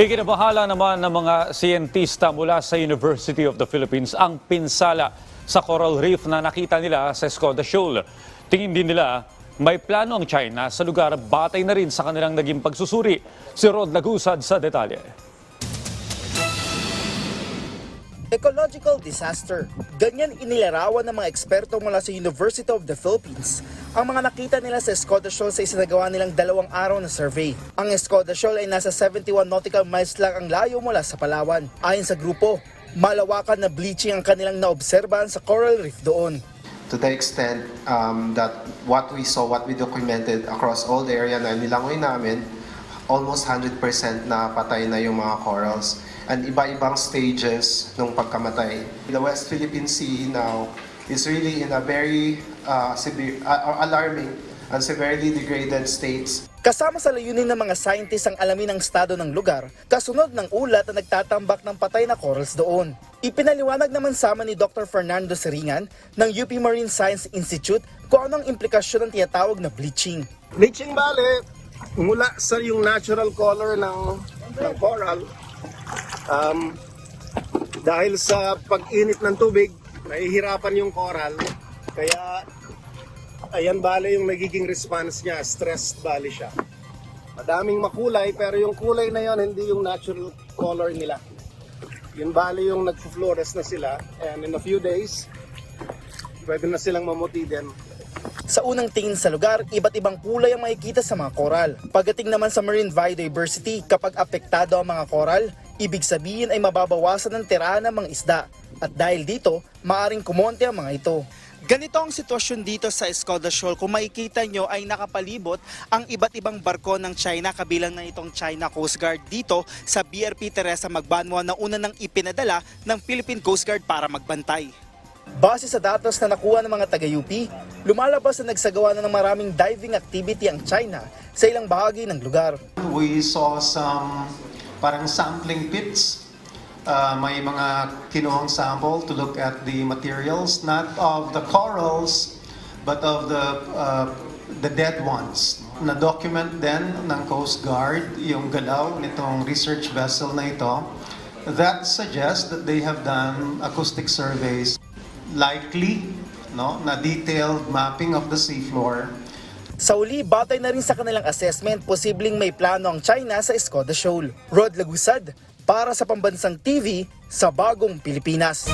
Ikinabahala naman ng mga siyentista mula sa University of the Philippines ang pinsala sa coral reef na nakita nila sa Escoda Shoal. Tingin din nila may plano ang China sa lugar batay na rin sa kanilang naging pagsusuri. Si Rod Lagusad sa detalye. Ecological disaster. Ganyan inilarawan ng mga eksperto mula sa University of the Philippines ang mga nakita nila sa Escoda Shoal sa isinagawa nilang dalawang araw na survey. Ang Escoda Shoal ay nasa 71 nautical miles lang ang layo mula sa Palawan. Ayon sa grupo, malawakan na bleaching ang kanilang naobserbahan sa coral reef doon. to the extent um, that what we saw, what we documented across all the area na nilangoy namin, almost 100% na patay na yung mga corals. And iba-ibang stages ng pagkamatay. The West Philippine Sea now is really in a very uh, severe, uh, alarming and severely degraded states. Kasama sa layunin ng mga scientists ang alamin ang estado ng lugar, kasunod ng ulat na nagtatambak ng patay na corals doon. Ipinaliwanag naman sama ni Dr. Fernando Seringan ng UP Marine Science Institute kung anong implikasyon ng tinatawag na bleaching. Bleaching bale, mula sa yung natural color ng, ng coral, um, dahil sa pag-init ng tubig, nahihirapan yung coral, kaya ayan bale yung nagiging response niya, stressed bale siya. Madaming makulay, pero yung kulay na yon hindi yung natural color nila. Yun bale yung nagpo-flores na sila, and in a few days, pwede na silang mamuti din. Sa unang tingin sa lugar, iba't ibang kulay ang makikita sa mga koral. Pagdating naman sa marine biodiversity, kapag apektado ang mga koral, ibig sabihin ay mababawasan ng tirahan ng mga isda. At dahil dito, maaring kumonte ang mga ito. Ganito ang sitwasyon dito sa Escoda Shoal. Kung makikita nyo ay nakapalibot ang iba't ibang barko ng China kabilang na itong China Coast Guard dito sa BRP Teresa Magbanwa na una nang ipinadala ng Philippine Coast Guard para magbantay. Base sa datos na nakuha ng mga taga-UP, lumalabas na nagsagawa na ng maraming diving activity ang China sa ilang bahagi ng lugar. We saw some parang sampling pits. Uh, may mga kinuhang sample to look at the materials, not of the corals, but of the uh, the dead ones. Na-document din ng Coast Guard yung galaw nitong research vessel na ito. That suggests that they have done acoustic surveys likely no, na detailed mapping of the seafloor Sa uli, batay na rin sa kanilang assessment, posibleng may plano ang China sa Escoda Shoal. Rod Lagusad, para sa Pambansang TV, sa Bagong Pilipinas.